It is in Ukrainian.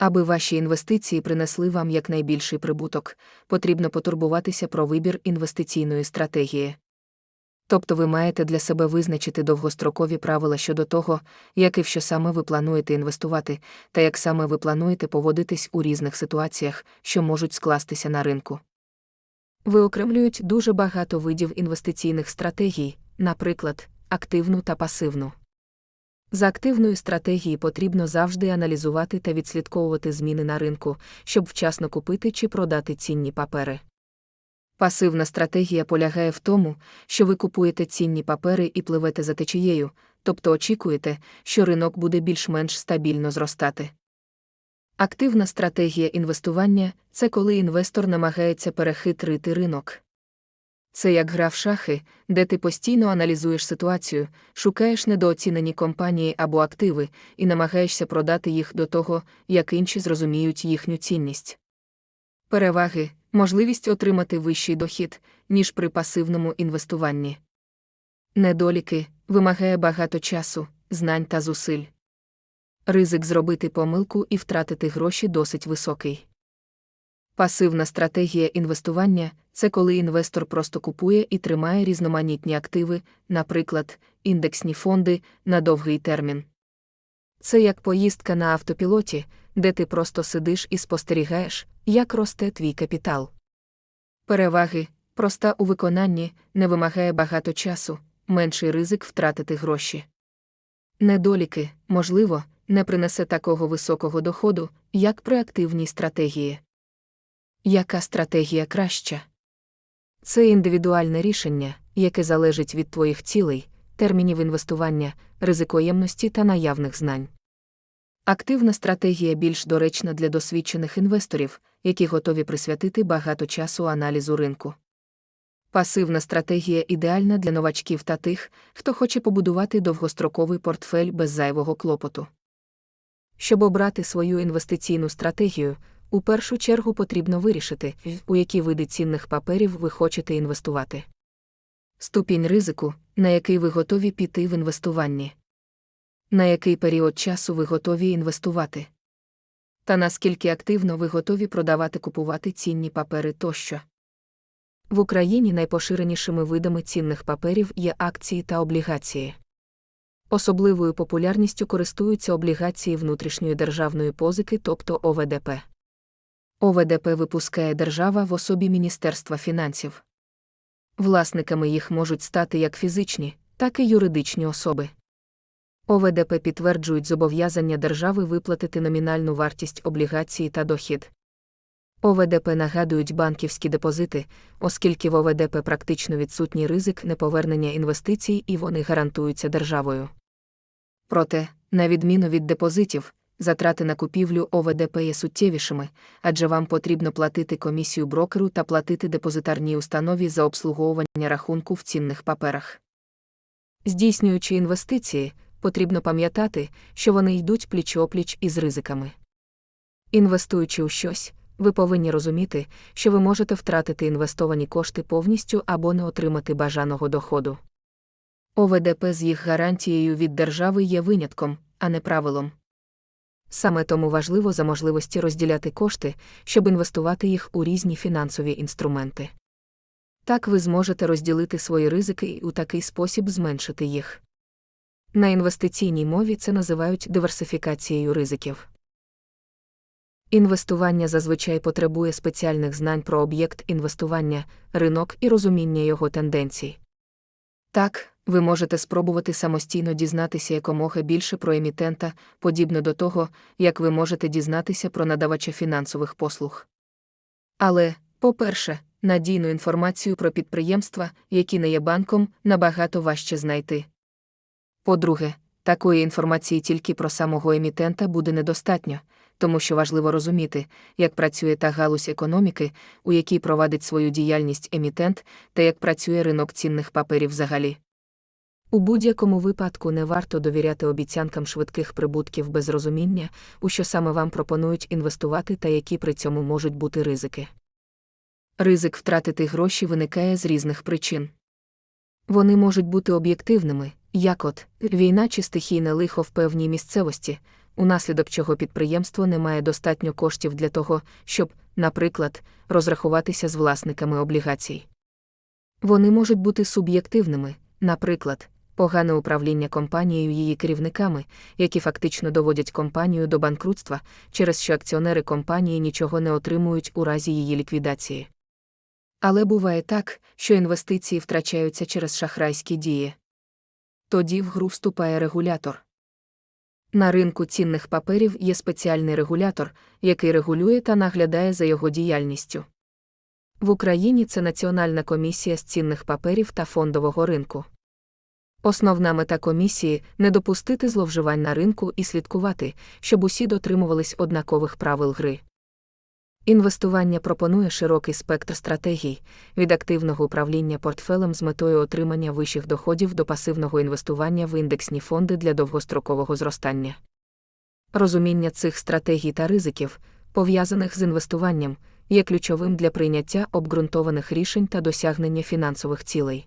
Аби ваші інвестиції принесли вам якнайбільший прибуток, потрібно потурбуватися про вибір інвестиційної стратегії. Тобто ви маєте для себе визначити довгострокові правила щодо того, як і в що саме ви плануєте інвестувати, та як саме ви плануєте поводитись у різних ситуаціях, що можуть скластися на ринку. Виокремлюють дуже багато видів інвестиційних стратегій, наприклад, активну та пасивну. За активної стратегії потрібно завжди аналізувати та відслідковувати зміни на ринку, щоб вчасно купити чи продати цінні папери. Пасивна стратегія полягає в тому, що ви купуєте цінні папери і пливете за течією, тобто очікуєте, що ринок буде більш-менш стабільно зростати. Активна стратегія інвестування це коли інвестор намагається перехитрити ринок. Це як гра в шахи, де ти постійно аналізуєш ситуацію, шукаєш недооцінені компанії або активи і намагаєшся продати їх до того, як інші зрозуміють їхню цінність. Переваги можливість отримати вищий дохід, ніж при пасивному інвестуванні. Недоліки вимагає багато часу, знань та зусиль. Ризик зробити помилку і втратити гроші досить високий. Пасивна стратегія інвестування це коли інвестор просто купує і тримає різноманітні активи, наприклад, індексні фонди на довгий термін. Це як поїздка на автопілоті, де ти просто сидиш і спостерігаєш, як росте твій капітал. Переваги проста у виконанні, не вимагає багато часу, менший ризик втратити гроші. Недоліки, можливо, не принесе такого високого доходу, як при активній стратегії. Яка стратегія краща? Це індивідуальне рішення, яке залежить від твоїх цілей, термінів інвестування, ризикоємності та наявних знань. Активна стратегія більш доречна для досвідчених інвесторів, які готові присвятити багато часу аналізу ринку. Пасивна стратегія ідеальна для новачків та тих, хто хоче побудувати довгостроковий портфель без зайвого клопоту. Щоб обрати свою інвестиційну стратегію, у першу чергу потрібно вирішити, у які види цінних паперів ви хочете інвестувати. Ступінь ризику, на який ви готові піти в інвестуванні. На який період часу ви готові інвестувати. Та наскільки активно ви готові продавати купувати цінні папери тощо. В Україні найпоширенішими видами цінних паперів є акції та облігації. Особливою популярністю користуються облігації внутрішньої державної позики, тобто ОВДП. ОВДП випускає держава в особі Міністерства фінансів. Власниками їх можуть стати як фізичні, так і юридичні особи. ОВДП підтверджують зобов'язання держави виплатити номінальну вартість облігації та дохід. ОВДП нагадують банківські депозити, оскільки в ОВДП практично відсутній ризик неповернення інвестицій і вони гарантуються державою. Проте, на відміну від депозитів, затрати на купівлю ОВДП є суттєвішими, адже вам потрібно платити комісію брокеру та платити депозитарній установі за обслуговування рахунку в цінних паперах. Здійснюючи інвестиції, потрібно пам'ятати, що вони йдуть пліч-опліч із ризиками. Інвестуючи у щось, ви повинні розуміти, що ви можете втратити інвестовані кошти повністю або не отримати бажаного доходу. ОВДП з їх гарантією від держави є винятком, а не правилом. Саме тому важливо за можливості розділяти кошти, щоб інвестувати їх у різні фінансові інструменти. Так ви зможете розділити свої ризики і у такий спосіб зменшити їх. На інвестиційній мові це називають диверсифікацією ризиків. Інвестування зазвичай потребує спеціальних знань про об'єкт інвестування, ринок і розуміння його тенденцій. Так, ви можете спробувати самостійно дізнатися якомога більше про емітента, подібно до того, як ви можете дізнатися про надавача фінансових послуг. Але, по-перше, надійну інформацію про підприємства, які не є банком, набагато важче знайти. По-друге, такої інформації тільки про самого емітента буде недостатньо, тому що важливо розуміти, як працює та галузь економіки, у якій провадить свою діяльність емітент, та як працює ринок цінних паперів взагалі. У будь-якому випадку не варто довіряти обіцянкам швидких прибутків без розуміння, у що саме вам пропонують інвестувати та які при цьому можуть бути ризики. Ризик втратити гроші виникає з різних причин. Вони можуть бути об'єктивними, як от війна чи стихійне лихо в певній місцевості, унаслідок чого підприємство не має достатньо коштів для того, щоб, наприклад, розрахуватися з власниками облігацій. Вони можуть бути суб'єктивними, наприклад, погане управління компанією її керівниками, які фактично доводять компанію до банкрутства, через що акціонери компанії нічого не отримують у разі її ліквідації. Але буває так, що інвестиції втрачаються через шахрайські дії. Тоді в гру вступає регулятор. На ринку цінних паперів є спеціальний регулятор, який регулює та наглядає за його діяльністю. В Україні це Національна комісія з цінних паперів та фондового ринку. Основна мета комісії не допустити зловживань на ринку і слідкувати, щоб усі дотримувались однакових правил гри. Інвестування пропонує широкий спектр стратегій від активного управління портфелем з метою отримання вищих доходів до пасивного інвестування в індексні фонди для довгострокового зростання. Розуміння цих стратегій та ризиків, пов'язаних з інвестуванням, є ключовим для прийняття обґрунтованих рішень та досягнення фінансових цілей.